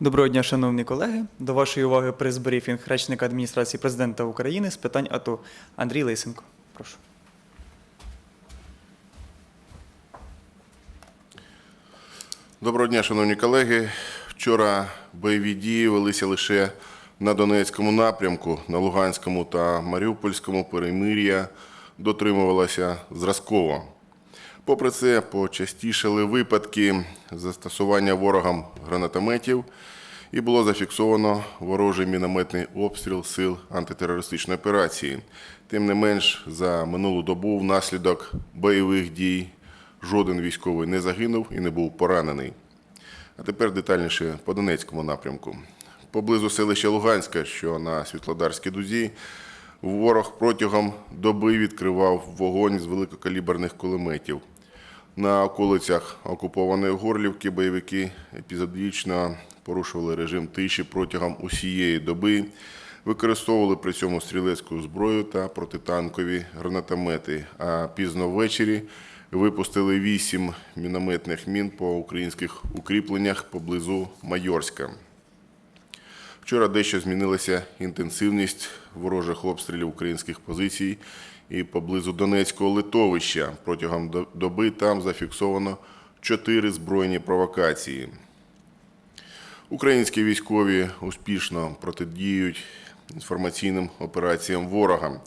Доброго дня, шановні колеги. До вашої уваги прес-брифінг речника адміністрації президента України з питань АТО Андрій Лисенко. Прошу. Доброго дня, шановні колеги. Вчора бойові дії велися лише на Донецькому напрямку, на Луганському та Маріупольському перемир'я дотримувалося зразково. Попри це, почастішали випадки застосування ворогам гранатометів і було зафіксовано ворожий мінометний обстріл сил антитерористичної операції. Тим не менш, за минулу добу внаслідок бойових дій жоден військовий не загинув і не був поранений. А тепер детальніше по Донецькому напрямку. Поблизу селища Луганська, що на Світлодарській дузі, ворог протягом доби відкривав вогонь з великокаліберних кулеметів. На околицях окупованої Горлівки бойовики епізодично порушували режим тиші протягом усієї доби, використовували при цьому стрілецьку зброю та протитанкові гранатомети. А пізно ввечері випустили вісім мінометних мін по українських укріпленнях поблизу Майорська. Вчора дещо змінилася інтенсивність ворожих обстрілів українських позицій і поблизу Донецького литовища. Протягом доби там зафіксовано чотири збройні провокації. Українські військові успішно протидіють інформаційним операціям ворога.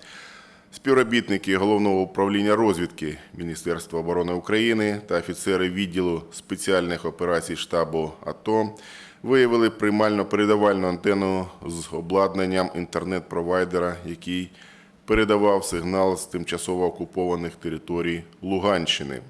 Співробітники головного управління розвідки Міністерства оборони України та офіцери відділу спеціальних операцій штабу АТО виявили приймально-передавальну антенну з обладнанням інтернет-провайдера, який передавав сигнал з тимчасово окупованих територій Луганщини.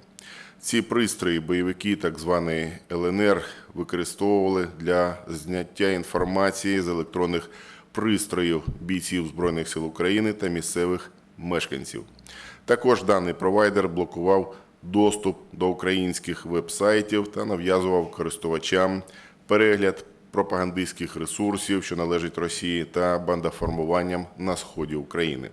Ці пристрої бойовики так званої ЛНР використовували для зняття інформації з електронних пристроїв бійців Збройних сил України та місцевих мешканців. Також даний провайдер блокував доступ до українських веб-сайтів та нав'язував користувачам перегляд пропагандистських ресурсів, що належать Росії, та бандаформуванням на сході України.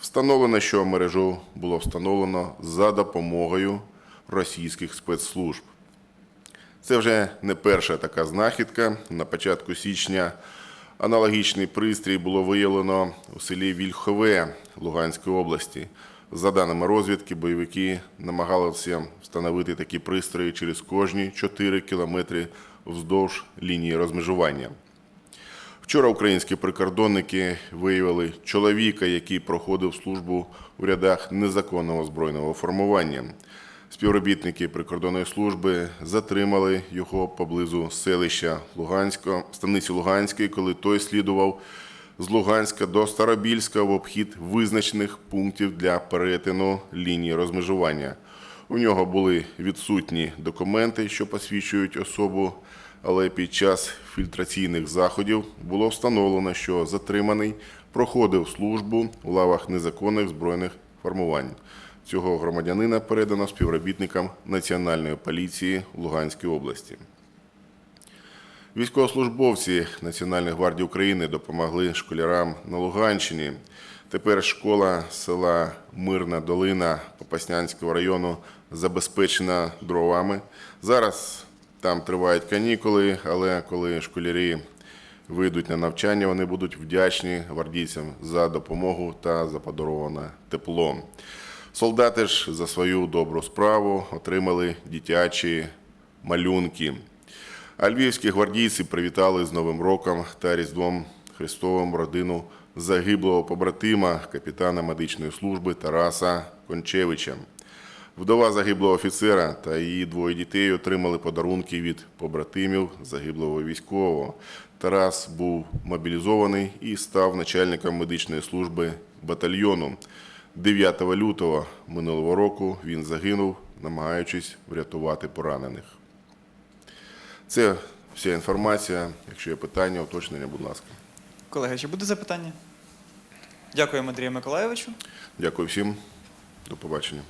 Встановлено, що мережу було встановлено за допомогою російських спецслужб. Це вже не перша така знахідка. На початку січня аналогічний пристрій було виявлено у селі Вільхове Луганської області. За даними розвідки, бойовики намагалися встановити такі пристрої через кожні 4 кілометри вздовж лінії розмежування. Вчора українські прикордонники виявили чоловіка, який проходив службу в рядах незаконного збройного формування. Співробітники прикордонної служби затримали його поблизу селища Луганського, станиці Луганської, коли той слідував з Луганська до Старобільська в обхід визначених пунктів для перетину лінії розмежування. У нього були відсутні документи, що посвідчують особу, але під час фільтраційних заходів було встановлено, що затриманий проходив службу у лавах незаконних збройних формувань. Цього громадянина передано співробітникам Національної поліції Луганської області. Військовослужбовці Національної гвардії України допомогли школярам на Луганщині. Тепер школа села Мирна Долина Попаснянського району забезпечена дровами. Зараз там тривають канікули, але коли школярі вийдуть на навчання, вони будуть вдячні гвардійцям за допомогу та за подароване тепло. Солдати ж за свою добру справу отримали дитячі малюнки. А львівські гвардійці привітали з Новим роком та Різдвом Христовим родину загиблого побратима капітана медичної служби Тараса Кончевича. Вдова загиблого офіцера та її двоє дітей отримали подарунки від побратимів загиблого військового. Тарас був мобілізований і став начальником медичної служби батальйону. 9 лютого минулого року він загинув, намагаючись врятувати поранених. Це вся інформація. Якщо є питання, уточнення, будь ласка. Колеги, чи буде запитання? Дякуємо Андрію Миколайовичу. Дякую всім. До побачення.